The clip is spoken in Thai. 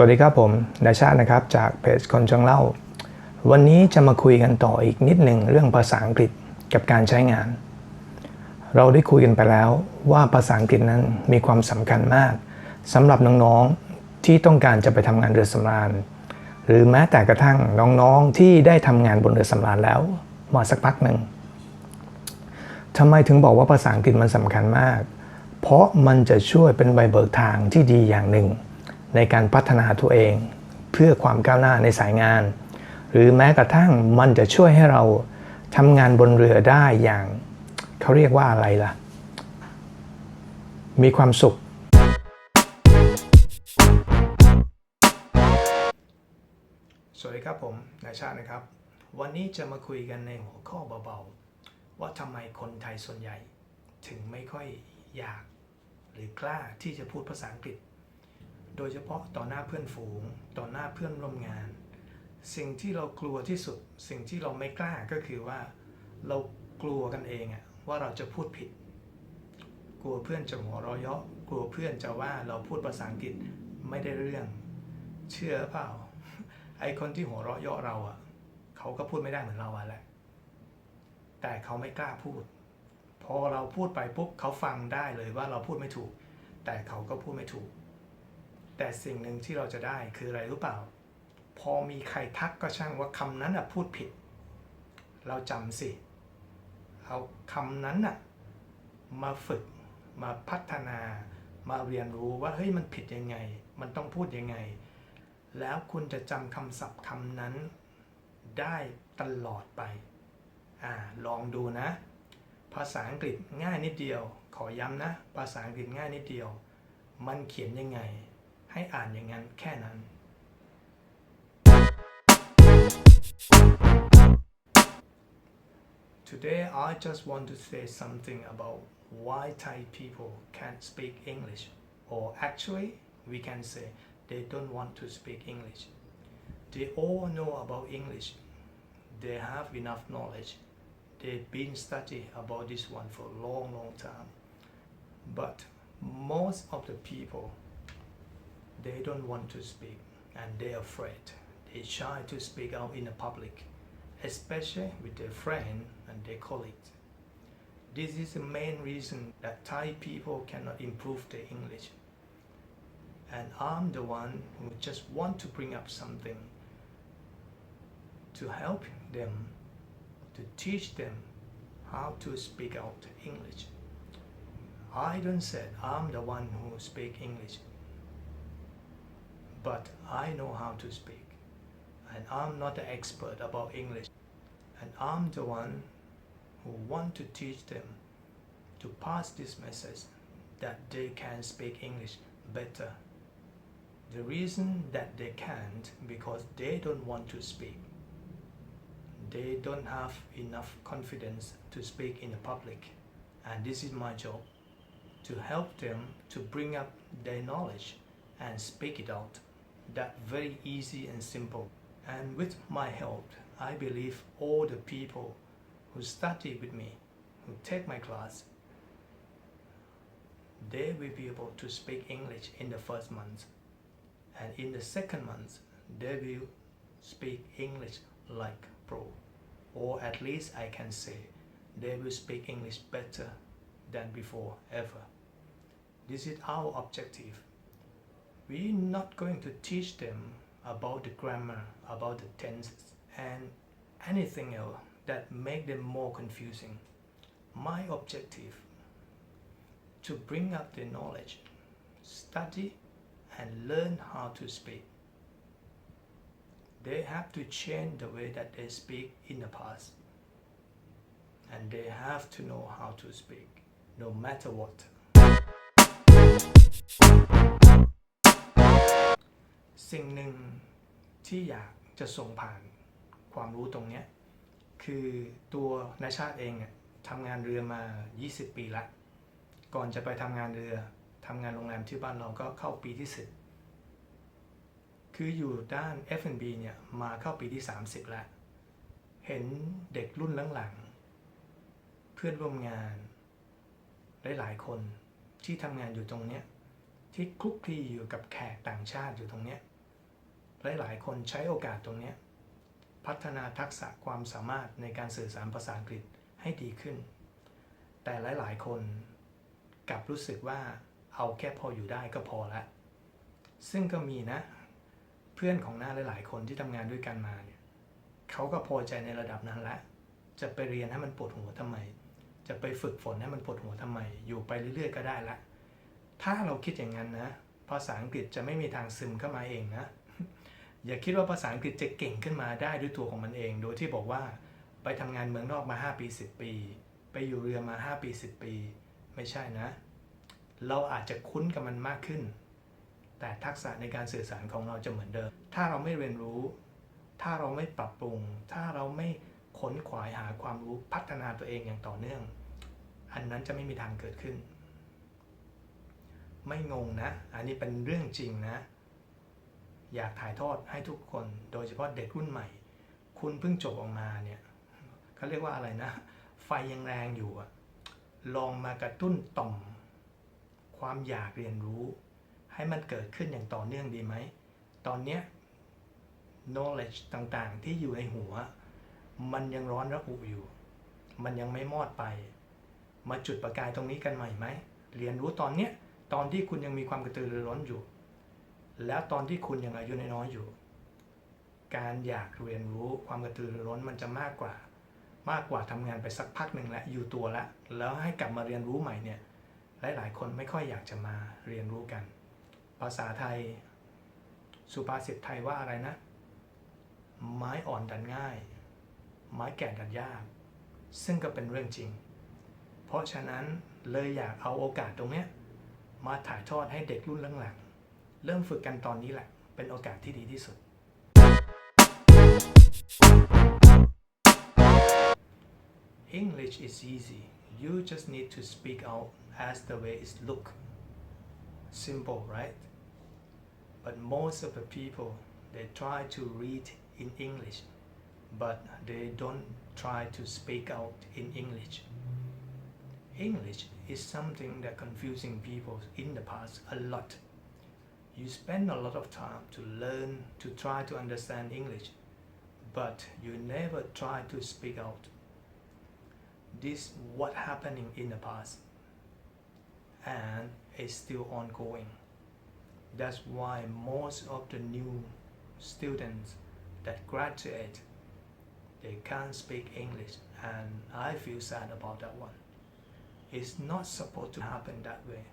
วัสดีครับผมนาชาตินะครับ จากเพจคนจังเล่า วันนี้จะมาคุยกันต่ออีกนิดหนึ่งเรื่องภาษาอังกฤษกับการใช้งาน เราได้คุยกันไปแล้วว่าภาษาอังกฤษนั้นมีความสำคัญมากสำหรับน้องๆที่ต้องการจะไปทำงานเรือสำราญ หรือแม้แต่กระทั่งน้องๆที่ได้ทำงานบนเรือสำราญแล้วมาสักพักหนึ่งทำไมถึงบอกว่าภาษาอังกฤษมันสำคัญมาก เพราะมันจะช่วยเป็นใบเบิกทางที่ดีอย่างหนึ่ง ในการพัฒนาตัวเอง เพื่อความก้าวหน้าในสายงาน หรือแม้กระทั่งมันจะช่วยให้เราทำงานบนเรือได้อย่างเขาเรียกว่าอะไรล่ะ มีความสุข สวัสดีครับผมนายชาตินะครับ วันนี้จะมาคุยกันในหัวข้อเบาๆ ว่าทำไมคนไทยส่วนใหญ่ ถึงไม่ค่อยอยาก หรือกล้าที่จะพูดภาษาอังกฤษ โดยเฉพาะต่อหน้าเพื่อนฝูง ต่อหน้าเพื่อนร่วมงาน สิ่งที่เรากลัวที่สุด สิ่งที่เราไม่กล้าก็คือว่า เรากลัวกันเองอะว่าเราจะพูดผิด กลัวเพื่อนจะหัวเราะเยาะกลัวเพื่อนจะว่าเราพูดภาษาอังกฤษไม่ได้เรื่อง เชื่อเปล่า ไอคนที่หัวเราะเยาะเราอะเขาก็พูดไม่ได้เหมือนเราอะแหละแต่เขาไม่กล้าพูด พอเราพูดไปปุ๊บเขาฟังได้เลยว่าเราพูดไม่ถูก แต่เขาก็พูดไม่ถูก แต่สิ่งหนึ่งที่เราจะได้คืออะไรรู้เปล่า พอมีใครทักก็ช่างว่าคำนั้นอะพูดผิด เราจำสิเอาคำนั้นอะมาฝึกมาพัฒนา มาเรียนรู้ว่าเฮ้ยมันผิดยังไง มันต้องพูดยังไง แล้วคุณจะจำคำศัพท์คำนั้นได้ตลอดไปอ่าลองดูนะ ภาษาอังกฤษง่ายนิดเดียว ขอย้ำนะ ภาษาอังกฤษง่ายนิดเดียว มันเขียนยังไง ให้อ่านอย่างนั้นแค่นั้น Today I just want to say something about why Thai people can't speak English or actually we can say they don't want to speak English. They all know about English. They have enough knowledge. They've been studying about this one for a long, long time. But most of the people, they don't want to speak and they're afraid. They shy to speak out in the public, especially with their friend and their colleagues. This is the main reason that Thai people cannot improve their English. And I'm the one who just want to bring up something to help them, to teach them how to speak out English. I don't say I'm the one who speak English, but I know how to speak. And I'm not an expert about English. And I'm the one who want to teach them to pass this message that they can speak English better. The reason that they can't because they don't want to speak. They don't have enough confidence to speak in the public. And this is my job to help them to bring up their knowledge and speak it out. That very easy and simple. And with my help, I believe all the people who study with me, who take my class, they will be able to speak English in the first month. And in the second month, they will speak English like pro. Or at least I can say they will speak English better than before ever. This is our objective. We're not going to teach them about the grammar, about the tenses, and anything else that make them more confusing. My objective to bring up their knowledge, study and learn how to speak. They have to change the way that they speak in the past. And they have to know how to speak, no matter what. สิ่งหนึ่งที่อยากจะส่งผ่านความรู้ตรงนี้คือตัวนาชาติเองทำงานเรือมา 20 ปีละ ก่อนจะไปทำงานเรือทำงานโรงแรมที่บ้านเราก็เข้าปีที่ 10 คืออยู่ด้าน F&B เนี่ยมาเข้าปีที่ 30 แล้ว เห็นเด็กรุ่นหลังๆ เพื่อนร่วมงานหลายๆคนที่ทำงานอยู่ตรงเนี้ยที่คลุกคลีอยู่กับแขกต่างชาติอยู่ตรงเนี้ย หลาย ๆ คนใช้โอกาสตรงนี้ พัฒนาทักษะความสามารถในการสื่อสารภาษาอังกฤษให้ดีขึ้น แต่หลาย ๆ คนกลับรู้สึกว่าเอาแค่พออยู่ได้ก็พอละ ซึ่งก็มีนะ เพื่อนของหน้าหลาย ๆ คนที่ทำงานด้วยกันมาเนี่ยเขาก็พอใจในระดับนั้นล้วจะไปเรียนให้มันปวดหัวทำไม จะไปฝึกฝนให้มันปวดหัวทำไม อยู่ไปเรื่อย ๆ ก็ได้ละ ถ้าเราคิดอย่างนั้นนะ ภาษาอังกฤษจะไม่มีทางซึมเข้ามาเองนะ อย่าคิดว่าภาษาอังกฤษจะเก่งขึ้นมาได้ด้วยตัวของมันเอง โดยที่บอกว่าไปทำงานเมืองนอกมา 5 ปี 10 ปี ไปอยู่เรือมา 5 ปี 10 ปี ไม่ใช่นะ เราอาจจะคุ้นกับมันมากขึ้น แต่ทักษะในการสื่อสารของเราจะเหมือนเดิม ถ้าเราไม่เรียนรู้ ถ้าเราไม่ปรับปรุง ถ้าเราไม่ค้นขวายหาความรู้พัฒนาตัวเองอย่างต่อเนื่อง อันนั้นจะไม่มีทางเกิดขึ้น ไม่งงนะ อันนี้เป็นเรื่องจริงนะ อยากถ่ายทอดให้ทุกคน โดยเฉพาะเด็กรุ่นใหม่ คุณเพิ่งจบออกมาเนี่ยเขาเรียกว่าอะไรนะ ไฟยังแรงอยู่อะลองมากระตุ้นต่อม ความอยากเรียนรู้ ให้มันเกิดขึ้นอย่างต่อเนื่องดีไหม ตอนเนี้ย knowledge ต่างๆ ที่อยู่ในหัว มันยังร้อนระอุอยู่ มันยังไม่มอดไป มาจุดประกายตรงนี้กันใหม่ไหม เรียนรู้ตอนเนี้ย ตอนที่คุณยังมีความกระตือรือร้นอยู่ แล้วตอนที่คุณยังอายุน้อยๆอยู่ การอยากเรียนรู้ความกระตือรือร้นมันจะมากกว่า มากกว่าทำงานไปสักพักหนึ่งแล้วอยู่ตัวแล้วแล้วให้กลับมาเรียนรู้ใหม่เนี่ยหลายๆ คนไม่ค่อยอยากจะมาเรียนรู้กัน ภาษาไทย สุภาษิตไทยว่าอะไรนะ ไม้อ่อนดันง่าย ไม้แก่ดันยาก ซึ่งก็เป็นเรื่องจริง เพราะฉะนั้นเลยอยากเอาโอกาสตรงเนี้ยมาถ่ายทอดให้เด็กรุ่นหลัง เริ่มฝึกกันตอนนี้แหละ เป็นโอกาสที่ดีที่สุด English is easy. You just need to speak out as the way it look. Simple, right? But most of the people they try to read in English, but they don't try to speak out in English. English is something that confusing people in the past a lot. You spend a lot of time to learn to try to understand English, but you never try to speak out. This what happening in the past and is still ongoing. That's why most of the new students that graduate they can't speak English and I feel sad about that one. It's not supposed to happen that way.